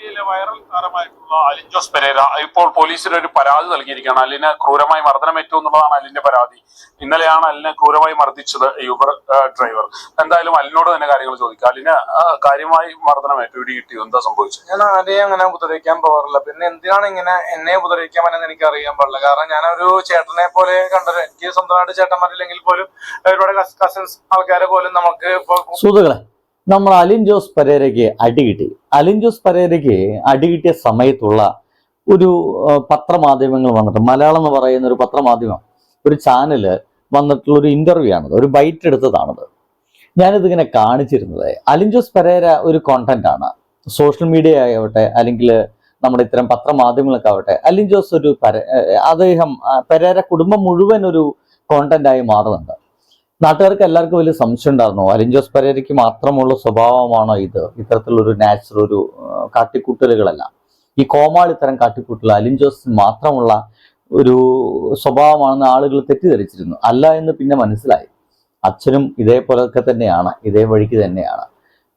മീഡിയയിലെ വൈറൽ താരമായിട്ടുള്ള അലിൻ ജോസ് പെരേര ഇപ്പോൾ പോലീസിന് ഒരു പരാതി നൽകിയിരിക്കുകയാണ്. അലിന് ക്രൂരമായി മർദ്ദനമേറ്റു എന്നുള്ളതാണ് അലിന്റെ പരാതി. ഇന്നലെയാണ് അലിനെ ക്രൂരമായി മർദ്ദിച്ചത് യൂബർ ഡ്രൈവർ എന്തായാലും അലിനോട് തന്നെ കാര്യങ്ങൾ ചോദിക്കാം. അലിന് ആ, കാര്യമായി മർദ്ദനമേറ്റു ഇടി കിട്ടിയോ? എന്താ സംഭവിച്ചത്? ഞാൻ ആരെയും അങ്ങനെ ഉപദ്രവിക്കാൻ പോകാറില്ല. പിന്നെ എന്തിനാണ് ഇങ്ങനെ എന്നെ ഉപദ്രവിക്കാൻ പറ്റുന്നത് എനിക്ക് അറിയാൻ പാടില്ല. കാരണം ഞാനൊരു ചേട്ടനെ പോലെ കണ്ടത്. എനിക്ക് സ്വന്തമായിട്ട് ചേട്ടന്മാരില്ലെങ്കിൽ പോലും ഒരുപാട് കസിൻസ് ആൾക്കാരെ പോലും നമുക്ക് ഇപ്പൊ സുഹൃത്തുക്കളെ നമ്മൾ അലിൻ ജോസ് പരേരയ്ക്ക് അടി കിട്ടി. അലിൻ ജോസ് പരേരയ്ക്ക് അടി കിട്ടിയ സമയത്തുള്ള ഒരു പത്രമാധ്യമങ്ങൾ വന്നിട്ട് മലയാളം എന്ന് പറയുന്ന ഒരു പത്രമാധ്യമം ഒരു ചാനൽ വന്നിട്ടുള്ള ഒരു ഇന്റർവ്യൂ ആണത് ഒരു ബൈറ്റ് എടുത്തതാണത്. ഞാനിതിങ്ങനെ കാണിച്ചിരുന്നത്. അലിൻ ജോസ് പരേര ഒരു കോണ്ടന്റ് ആണ്. സോഷ്യൽ മീഡിയ ആവട്ടെ അല്ലെങ്കിൽ നമ്മുടെ ഇത്തരം പത്രമാധ്യമങ്ങളൊക്കെ ആവട്ടെ അലിൻ ജോസ് ഒരു പര അദ്ദേഹം പരേര കുടുംബം മുഴുവൻ ഒരു കോണ്ടന്റ് ആയി മാറുന്നുണ്ട്. നാട്ടുകാർക്ക് എല്ലാവർക്കും വലിയ സംശയം ഉണ്ടായിരുന്നു. അലിഞ്ചോസ് പരേരയ്ക്ക് മാത്രമുള്ള സ്വഭാവമാണോ ഇത്? ഇത്തരത്തിലൊരു നാച്ചുറൽ ഒരു കാട്ടിക്കൂട്ടലുകളല്ല. ഈ കോമാളി കോമാളിത്തരം കാട്ടിക്കൂട്ടൽ അലിഞ്ചോസ് മാത്രമുള്ള ഒരു സ്വഭാവമാണെന്ന് ആളുകൾ തെറ്റിദ്ധരിച്ചിരുന്നു. അല്ല എന്ന് പിന്നെ മനസ്സിലായി. അച്ഛനും ഇതേപോലൊക്കെ തന്നെയാണ് ഇതേ വഴിക്ക് തന്നെയാണ്.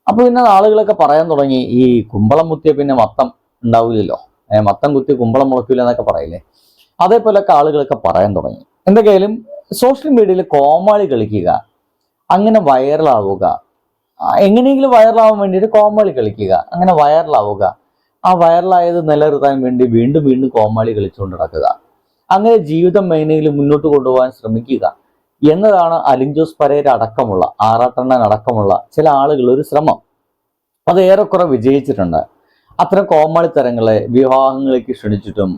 അപ്പോൾ പിന്നെ ആളുകളൊക്കെ പറയാൻ തുടങ്ങി ഈ കുമ്പളം മുത്തിയ പിന്നെ മത്തം ഉണ്ടാവില്ലല്ലോ. മത്തം കുത്തി കുമ്പളം മുളക്കില്ല എന്നൊക്കെ പറയില്ലേ? അതേപോലൊക്കെ ആളുകളൊക്കെ പറയാൻ തുടങ്ങി. എന്തൊക്കെയായാലും സോഷ്യൽ മീഡിയയിൽ കോമാളി കളിക്കുക അങ്ങനെ വൈറലാവുക എങ്ങനെയെങ്കിലും വൈറലാവാൻ വേണ്ടിയിട്ട് കോമാളി കളിക്കുക അങ്ങനെ വൈറലാവുക ആ വൈറലായത് നിലനിർത്താൻ വേണ്ടി വീണ്ടും വീണ്ടും കോമാളി കളിച്ചുകൊണ്ട് നടക്കുക. അങ്ങനെ ജീവിതം എങ്ങനെയെങ്കിലും മുന്നോട്ട് കൊണ്ടുപോകാൻ ശ്രമിക്കുക എന്നതാണ് അലിഞ്ചോസ് പരേര അടക്കമുള്ള ആറാട്ടണ്ണൻ അടക്കമുള്ള ചില ആളുകൾ ഒരു ശ്രമം. അത് ഏറെക്കുറെ വിജയിച്ചിട്ടുണ്ട്. അത്തരം കോമാളിത്തരങ്ങളെ വിവാഹങ്ങളിലേക്ക് ക്ഷണിച്ചിട്ടും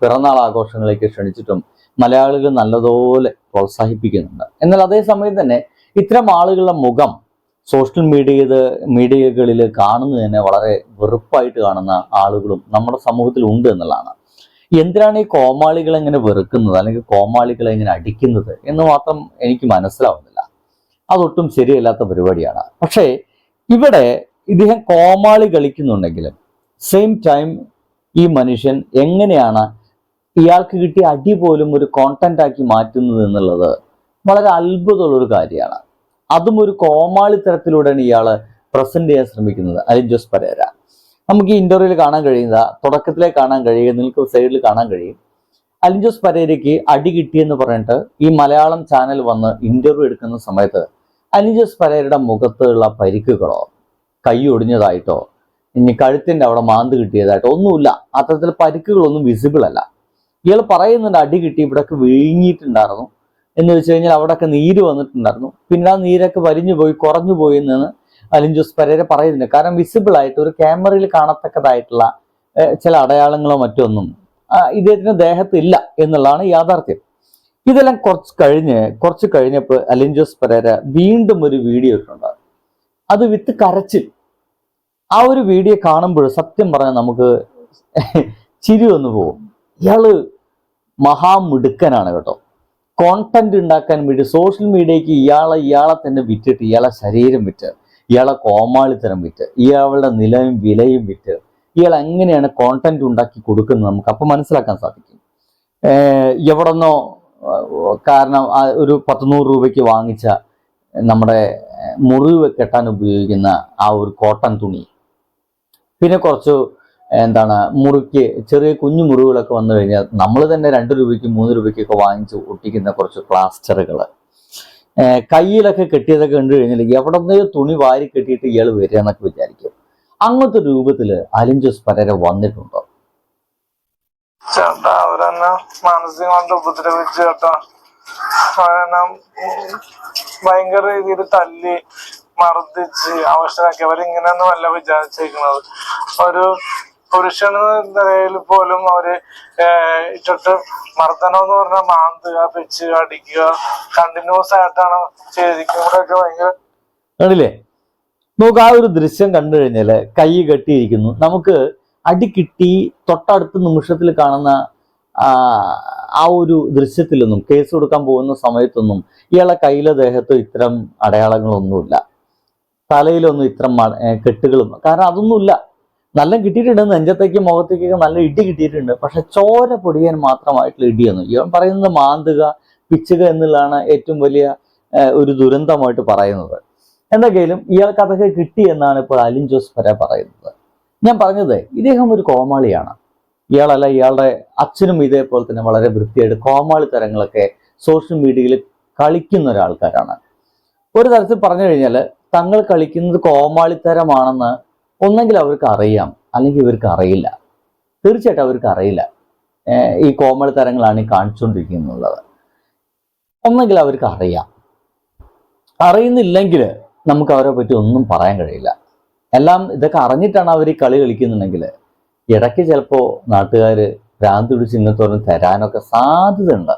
പിറന്നാൾ ആഘോഷങ്ങളിലേക്ക് ക്ഷണിച്ചിട്ടും മലയാളികൾ നല്ലതുപോലെ പ്രോത്സാഹിപ്പിക്കുന്നുണ്ട്. എന്നാൽ അതേസമയം തന്നെ ഇത്തരം ആളുകളുടെ മുഖം സോഷ്യൽ മീഡിയ മീഡിയകളിൽ കാണുന്നതിനെ വളരെ വെറുപ്പായിട്ട് കാണുന്ന ആളുകളും നമ്മുടെ സമൂഹത്തിൽ ഉണ്ട് എന്നുള്ളതാണ്. എന്തിനാണ് ഈ കോമാളികളെ ഇങ്ങനെ വെറുക്കുന്നത്? അല്ലെങ്കിൽ കോമാളികളെ ഇങ്ങനെ അടിക്കുന്നത് എന്ന് മാത്രം എനിക്ക് മനസ്സിലാവുന്നില്ല. അതൊട്ടും ശരിയല്ലാത്ത പരിപാടിയാണ്. പക്ഷേ ഇവിടെ ഇദ്ദേഹം കോമാളി കളിക്കുന്നുണ്ടെങ്കിലും സെയിം ടൈം ഈ മനുഷ്യൻ എങ്ങനെയാണ് ഇയാൾക്ക് കിട്ടിയ അടി പോലും ഒരു കോണ്ടന്റ് ആക്കി മാറ്റുന്നത് എന്നുള്ളത് വളരെ അത്ഭുതമുള്ള ഒരു കാര്യമാണ്. അതും ഒരു കോമാളി തരത്തിലൂടെയാണ് ഇയാൾ പ്രസന്റ് ചെയ്യാൻ ശ്രമിക്കുന്നത്. അലിൻ ജോസ് പരേര. നമുക്ക് ഈ ഇന്റർവ്യൂവിൽ കാണാൻ കഴിയുന്ന തുടക്കത്തിലെ കാണാൻ കഴിയും നിങ്ങൾക്ക് സൈഡിൽ കാണാൻ കഴിയും. അലിൻ ജോസ് പരേരയ്ക്ക് അടി കിട്ടിയെന്ന് പറഞ്ഞിട്ട് ഈ മലയാളം ചാനൽ വന്ന് ഇന്റർവ്യൂ എടുക്കുന്ന സമയത്ത് അലിൻ ജോസ് പരേരയുടെ മുഖത്തുള്ള പരിക്കുകളോ കൈ ഒടിഞ്ഞതായിട്ടോ ഇനി കഴുത്തിന്റെ അവിടെ മാന്ത് കിട്ടിയതായിട്ടോ ഒന്നുമില്ല. അത്തരത്തിൽ പരിക്കുകളൊന്നും വിസിബിൾ അല്ല. ഇയാൾ പറയുന്നുണ്ട് അടി കിട്ടി ഇവിടെയൊക്കെ വീങ്ങിയിട്ടുണ്ടായിരുന്നു എന്ന് വെച്ച് കഴിഞ്ഞാൽ അവിടെയൊക്കെ നീര് വന്നിട്ടുണ്ടായിരുന്നു. പിന്നെ ആ നീരൊക്കെ വലിഞ്ഞു പോയി കുറഞ്ഞു പോയി എന്നാണ് അലിൻ പരേര പറയുന്നുണ്ട് കാരണം വിസിബിൾ ആയിട്ട് ഒരു ക്യാമറയിൽ കാണത്തക്കതായിട്ടുള്ള ചില അടയാളങ്ങളോ മറ്റൊന്നും ഇദ്ദേഹത്തിന്റെ ദേഹത്ത് ഇല്ല എന്നുള്ളതാണ് യാഥാർത്ഥ്യം. ഇതെല്ലാം കുറച്ച് കഴിഞ്ഞ് കുറച്ച് കഴിഞ്ഞപ്പോൾ അലിൻ ജോസ് പരേര വീണ്ടും ഒരു വീഡിയോ ഇട്ടുണ്ട് അത് വിത്ത് കരച്ചിൽ. ആ ഒരു വീഡിയോ കാണുമ്പോൾ സത്യം പറഞ്ഞാൽ നമുക്ക് ചിരി വന്നു പോകും. ഇയാൾ മഹാമിടുക്കനാണ് കേട്ടോ. കോണ്ടന്റ് ഉണ്ടാക്കാൻ വേണ്ടി സോഷ്യൽ മീഡിയക്ക് ഇയാളെ ഇയാളെ തന്നെ വിറ്റിട്ട് ഇയാളെ ശരീരം വിറ്റ് ഇയാളെ കോമാളിത്തരം വിറ്റ് ഇയാളുടെ നിലയും വിലയും വിറ്റ് ഇയാൾ എങ്ങനെയാണ് കോണ്ടന്റ് ഉണ്ടാക്കി കൊടുക്കുന്നത് നമുക്ക് അപ്പം മനസ്സിലാക്കാൻ സാധിക്കും. എവിടെന്നോ കാരണം ഒരു പത്തുനൂറ് രൂപയ്ക്ക് വാങ്ങിച്ച നമ്മുടെ മുറിവ് കെട്ടാൻ ഉപയോഗിക്കുന്ന ആ ഒരു കോട്ടൺ തുണി. പിന്നെ കുറച്ച് എന്താണ് മുറിക്ക് ചെറിയ കുഞ്ഞു മുറിവുകളൊക്കെ വന്നു കഴിഞ്ഞാൽ നമ്മൾ തന്നെ രണ്ട് രൂപയ്ക്ക് മൂന്ന് രൂപയ്ക്കൊക്കെ വാങ്ങിച്ച് ഒട്ടിക്കുന്ന കുറച്ച് പ്ലാസ്റ്ററുകൾ കയ്യിലൊക്കെ കെട്ടിയതൊക്കെ കണ്ടു കഴിഞ്ഞാൽ എവിടെ നിന്നോ തുണി വാരി കെട്ടിയിട്ട് ഇയാൾ വരിക എന്നൊക്കെ വിചാരിക്കും. അങ്ങനത്തെ രൂപത്തിൽ അലിൻ ജോസ് പരേര വന്നിട്ടുണ്ടോ? ചേട്ടാ അവരെന്നെ മാനസികമായിട്ട് ചേട്ടാ. ഭയങ്കര രീതിയിൽ തല്ലി മർദ്ദിച്ച് അവശരാക്കി അവരിങ്ങനെയൊന്നും അല്ല വിചാരിച്ചിരിക്കുന്നത് ഒരു പുരുഷൻ നിലയിൽ പോലും അവർ ഇട്ടിട്ട് മർദ്ദനം എന്ന് പറഞ്ഞാൽ മാന്തുക പിച്ച് അടിക്കുക കണ്ടിന്യൂസ് ആയിട്ടാണ് ചെയ്തിരിക്കുന്നത്. ഇവിടെയൊക്കെ ഭയങ്കര കണ്ടില്ലേ? നമുക്ക് ആ ഒരു ദൃശ്യം കണ്ടു കഴിഞ്ഞാൽ കൈ കെട്ടിയിരിക്കുന്നു. നമുക്ക് അടി കിട്ടി തൊട്ടടുത്ത നിമിഷത്തിൽ കാണുന്ന ആ, ഒരു ദൃശ്യത്തിലൊന്നും കേസ് കൊടുക്കാൻ പോകുന്ന സമയത്തൊന്നും ഇയാളെ കയ്യിലെ ദേഹത്ത് ഇത്തരം അടയാളങ്ങളൊന്നുമില്ല. തലയിലൊന്നും ഇത്തരം കെട്ടുകളും കാരണം അതൊന്നുമില്ല. നല്ല കിട്ടിയിട്ടുണ്ട് നെഞ്ചത്തേക്ക് മുഖത്തേക്കൊക്കെ നല്ല ഇടി കിട്ടിയിട്ടുണ്ട്. പക്ഷെ ചോര പൊടിയാൻ മാത്രമായിട്ടുള്ള ഇടിയൊന്നും. ഇവൻ പറയുന്നത് മാന്തുക പിച്ചുക എന്നുള്ളതാണ് ഏറ്റവും വലിയ ഒരു ദുരന്തമായിട്ട് പറയുന്നത്. എന്തൊക്കെയാലും ഇയാൾക്ക് അതൊക്കെ കിട്ടി എന്നാണ് ഇപ്പോൾ അലിൻ ജോസ് പര പറയുന്നത്. ഞാൻ പറഞ്ഞത് ഇദ്ദേഹം ഒരു കോമാളിയാണ്. ഇയാളല്ല ഇയാളുടെ അച്ഛനും ഇതേപോലെ തന്നെ വളരെ വൃത്തിയായിട്ട് കോമാളി തരങ്ങളൊക്കെ സോഷ്യൽ മീഡിയയിൽ കളിക്കുന്ന ഒരാൾക്കാരാണ്. ഒരു തരത്തിൽ പറഞ്ഞു കഴിഞ്ഞാൽ തങ്ങൾ കളിക്കുന്നത് കോമാളിത്തരമാണെന്ന് ഒന്നെങ്കിൽ അവർക്ക് അറിയാം അല്ലെങ്കിൽ ഇവർക്ക് അറിയില്ല. തീർച്ചയായിട്ടും അവർക്ക് അറിയില്ല. ഈ ഈ തരങ്ങളാണ് ഈ കാണിച്ചുകൊണ്ടിരിക്കുന്നുള്ളത് ഒന്നെങ്കിൽ അവർക്ക് അറിയാം. അറിയുന്നില്ലെങ്കിൽ നമുക്ക് അവരെ പറ്റി ഒന്നും പറയാൻ കഴിയില്ല. എല്ലാം ഇതൊക്കെ അറിഞ്ഞിട്ടാണ് അവർ ഈ കളി കളിക്കുന്നുണ്ടെങ്കിൽ ഇടയ്ക്ക് ചിലപ്പോൾ നാട്ടുകാർ ഭ്രാന്ത് പിടിച്ച് ഇങ്ങനത്തെ തരാനൊക്കെ സാധ്യതയുണ്ട്.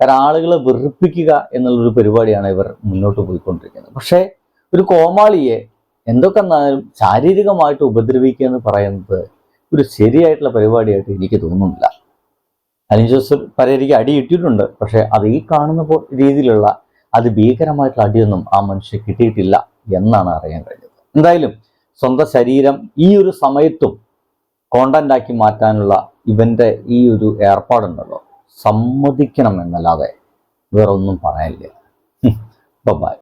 കാരണം ആളുകളെ വെറുപ്പിക്കുക എന്നുള്ളൊരു പരിപാടിയാണ് ഇവർ മുന്നോട്ട് പോയിക്കൊണ്ടിരിക്കുന്നത്. പക്ഷേ ഒരു കോമാളിയെ എന്തൊക്കെ എന്നാലും ശാരീരികമായിട്ട് ഉപദ്രവിക്കുക എന്ന് പറയുന്നത് ഒരു ശരിയായിട്ടുള്ള പരിപാടിയായിട്ട് എനിക്ക് തോന്നുന്നില്ല. അലിൻ ജോസഫ് പലരിക്ക് അടി ഇട്ടിട്ടുണ്ട് പക്ഷെ അത് ഈ കാണുന്ന രീതിയിലുള്ള അത് ഭീകരമായിട്ടുള്ള അടിയൊന്നും ആ മനുഷ്യൻ കിട്ടിയിട്ടില്ല എന്നാണ് അറിയാൻ കഴിഞ്ഞത്. എന്തായാലും സ്വന്തം ശരീരം ഈ ഒരു സമയത്തും കോണ്ടന്റ് ആക്കി മാറ്റാനുള്ള ഇവന്റെ ഈ ഒരു ഏർപ്പാടുണ്ടല്ലോ. സമ്മതിക്കണം എന്നല്ലാതെ വേറൊന്നും പറയാനില്ല. ബൈ